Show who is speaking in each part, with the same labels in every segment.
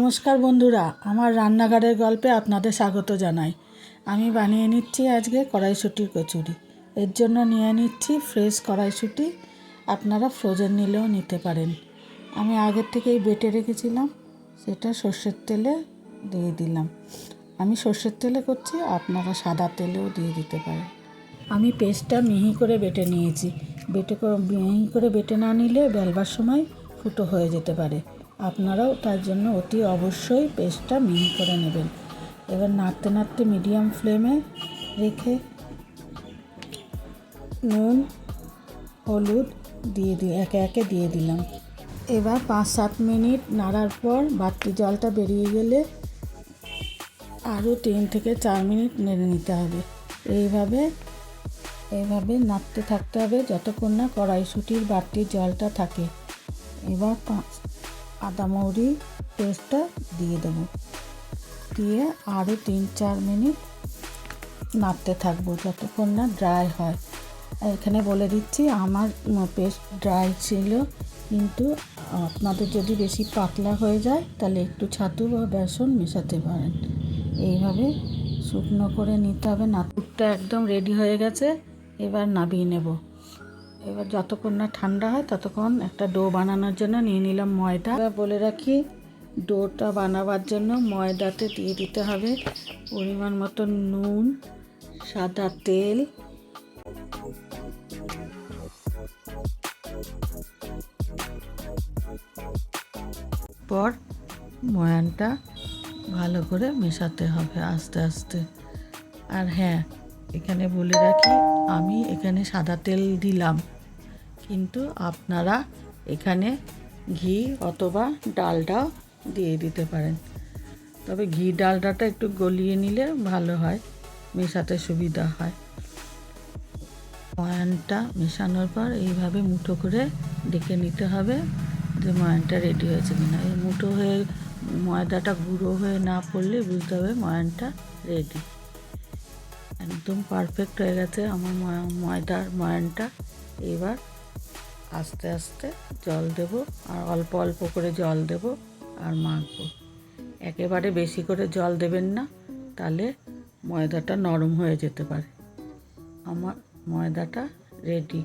Speaker 1: নমস্কার বন্ধুরা, আমার রান্নাঘরের গল্পে আপনাদের স্বাগত জানাই। আমি বানিয়ে নিচ্ছি আজকে কড়াইশুটির কচুরি। এর জন্য নিয়ে নিচ্ছি ফ্রেশ কড়াইশুটি। আপনারা ফ্রোজেন নিলেও নিতে পারেন। আমি আগের থেকেই বেটে রেখেছিলাম, সেটা সর্ষের তেলে দিয়ে দিলাম। আমি সর্ষের তেলে করছি, আপনারা সাদা তেলেও দিয়ে দিতে পারেন। আমি পেস্টটা মিহি করে বেটে নিয়েছি। বেটে মিহি করে বেটে না নিলে বেলবার সময় ফুটো হয়ে যেতে পারে। আপনারাও তার জন্য অতি অবশ্যই পেস্টটা মিহি করে নেবেন। এবার নাড়তে নাড়তে মিডিয়াম ফ্লেমে রেখে নুন, হলুদ দিয়ে দিয়ে একে একে দিয়ে দিলাম। এবার পাঁচ সাত মিনিট নাড়ার পর বাড়তি জলটা বেরিয়ে গেলে আরও তিন থেকে চার মিনিট নেড়ে নিতে হবে। এইভাবে এইভাবে নাড়তে থাকতে হবে যতক্ষণ না কড়াইশুটির বাড়তি জলটা থাকে। এবার পাঁচ আদা মৌরি পেস্টটা দিয়ে দেবো। দিয়ে আরও তিন চার মিনিট নাড়তে থাকব যতক্ষণ না ড্রাই হয়। এখানে বলে দিচ্ছি, আমার পেস্ট ড্রাই ছিল, কিন্তু আপনাদের যদি বেশি পাতলা হয়ে যায়, তাহলে একটু ছাতু বা বেসন মেশাতে পারেন। এইভাবে শুকনো করে নিতে হবে। নাতুরটা একদম রেডি হয়ে গেছে, এবার নাবিয়ে নেব। এবার যতক্ষণ না ঠান্ডা হয়, ততক্ষণ একটা ডো বানানোর জন্য নিয়ে নিলাম ময়দা। বলে রাখি, ডোটা বানাবার জন্য ময়দাতে দিয়ে দিতে হবে পরিমাণ মতো নুন, সাদা তেল। পর ময়ানটা ভালো করে মেশাতে হবে আস্তে আস্তে। আর হ্যাঁ এখানে বলে রাখি, আমি এখানে সাদা তেল দিলাম। কিন্তু আপনারা এখানে ঘি অথবা ডালডাও দিয়ে দিতে পারেন। তবে ঘি ডালডাটা একটু গলিয়ে নিলে ভালো হয়, মেশাতে সুবিধা হয়। ময়ানটা মেশানোর পর এইভাবে মুঠো করে ডেকে নিতে হবে যে ময়ানটা রেডি হয়েছে কিনা। এই মুঠো হয়ে ময়দাটা গুঁড়ো হয়ে না পড়লে বুঝতে হবে ময়ানটা রেডি একদম পারফেক্ট হয়ে গেছে আমার ময়া- ময়দার ময়ানটা। এবার আস্তে আস্তে জল দেব আর অল্প অল্প করে জল দেব আর মাখবো। একেবারে বেশি করে জল দেবেন না, তাহলে ময়দাটা নরম হয়ে যেতে পারে। আমার ময়দাটা রেডি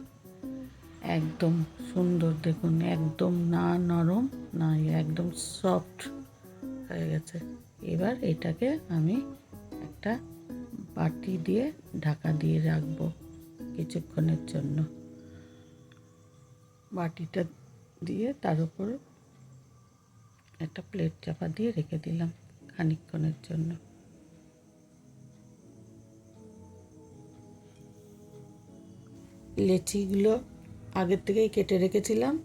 Speaker 1: একদম সুন্দর দেখুন, একদম না নরম, না একদম সফট হয়ে গেছে। এবার এটাকে আমি একটা বাটি দিয়ে ঢাকা দিয়ে রাখব কিছুক্ষণের জন্য। বাটিটা দিয়ে তার উপর একটা প্লেট চাপা দিয়ে রেখে দিলাম খানিকক্ষণের জন্য। লেচিগুলো আগের থেকেই কেটে রেখেছিলাম।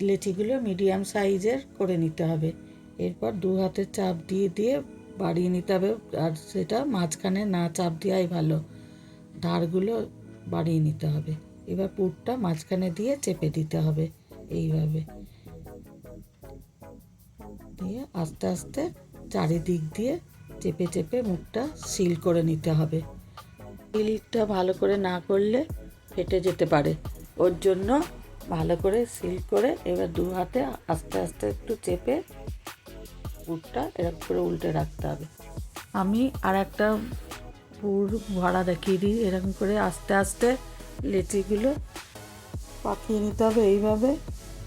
Speaker 1: লেচিগুলো মিডিয়াম সাইজের করে নিতে হবে। এরপর দু হাতে চাপ দিয়ে দিয়ে বাড়িয়ে নিতে হবে। আর সেটা মাঝখানে না চাপ দেওয়াই ভালো। ধারগুলো বাড়িয়ে নিতে হবে। এবার পুরটা মাঝখানে দিয়ে চেপে দিতে হবে এইভাবে। দিয়ে আস্তে আস্তে চারিদিক দিয়ে চেপে চেপে মুখটা সিল করে নিতে হবে। সিলটা ভালো করে না করলে ফেটে যেতে পারে। ওর জন্য ভালো করে সিল করে এবার দু হাতে আস্তে আস্তে একটু চেপে পুরটা এরকম করে উল্টে রাখতে হবে। আমি আর একটা পুর ভরা দেখিয়ে দিই এরকম করে আস্তে আস্তে লেচিগুলো পাকিয়ে নিতে হবে এইভাবে।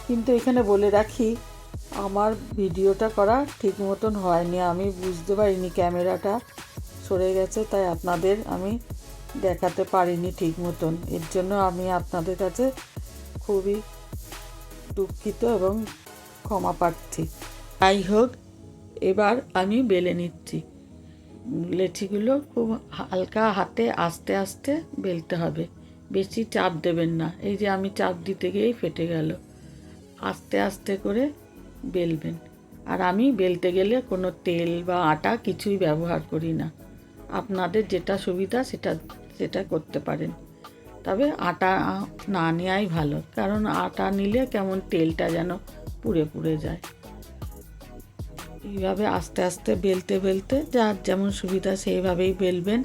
Speaker 1: কিন্তু এখানে বলে রাখি আমার ভিডিওটা করা ঠিক মতন হয়নি। আমি বুঝতে পারিনি ক্যামেরাটা সরে গেছে তাই আপনাদের আমি দেখাতে পারিনি ঠিক মতন। এর জন্য আমি আপনাদের কাছে খুবই দুঃখিত এবং ক্ষমা প্রার্থী। যাই হোক এবার আমি বেলে নিচ্ছি। লেচিগুলো খুব হালকা হাতে আস্তে আস্তে বেলতে হবে। বেশি চাপ দেবেন না। এই যে আমি চাপ দিতে গিয়েই ফেটে গেল। আস্তে আস্তে করে বেলবেন। আর আমি বেলতে গেলে কোনো তেল বা আটা কিছুই ব্যবহার করি না। আপনাদের যেটা সুবিধা সেটা সেটা করতে পারেন। তবে আটা না নেওয়াই ভালো। কারণ আটা নিলে কেমন তেলটা যেন পুড়ে পুড়ে যায়। এইভাবে আস্তে আস্তে বেলতে বেলতে যার যেমন সুবিধা সেইভাবেই বেলবেন।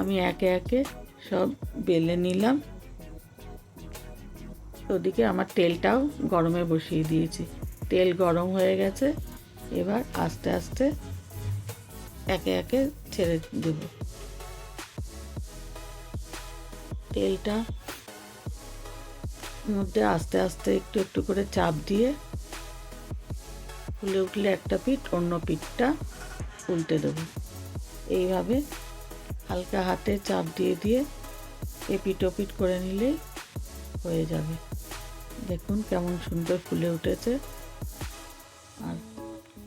Speaker 1: আমি একে একে সব বেলে নিলাম। ওদিকে আমার তেলটাও গরমে বসিয়ে দিয়েছি। তেল গরম হয়ে গেছে, এবার আস্তে আস্তে একে একে ছেড়ে দেব। তেলটা মধ্যে আস্তে আস্তে একটু একটু করে চাপ দিয়ে ফুলে উঠলে একটা পিঠ, অন্য পিঠটা উল্টে দেবো। এইভাবে হালকা হাতে চাপ দিয়ে দিয়ে এপিট ওপিট করে নিলেই হয়ে যাবে। দেখুন কেমন সুন্দর ফুলে উঠেছে। আর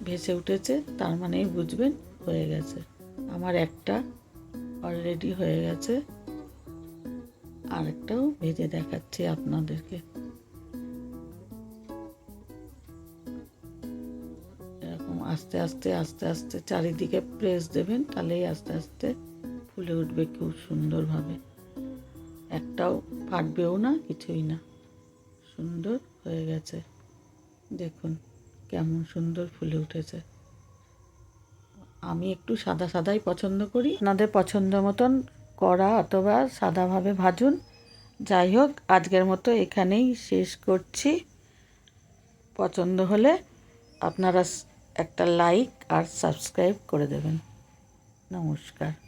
Speaker 1: ভেসে উঠেছে, তার মানেই বুঝবেন হয়ে গেছে। আমার একটা অলরেডি হয়ে গেছে। আরেকটাও ভেজে দেখাচ্ছি আপনাদেরকে। আস্তে আস্তে আস্তে আস্তে চারিদিকে প্রেস দেবেন, তাহলেই আস্তে আস্তে ফুলে উঠবে খুব সুন্দরভাবে। একটাও ফাটবেও না, কিছুই না। সুন্দর হয়ে গেছে। দেখুন কেমন সুন্দর ফুলে উঠেছে। আমি একটু সাদা সাদাই পছন্দ করি। আপনাদের পছন্দ মতন কড়া অথবা সাদাভাবে ভাজুন। যাই হোক, আজকের মতো এখানেই শেষ করছি। পছন্দ হলে আপনারা একটা লাইক আর সাবস্ক্রাইব করে দেবেন। নমস্কার।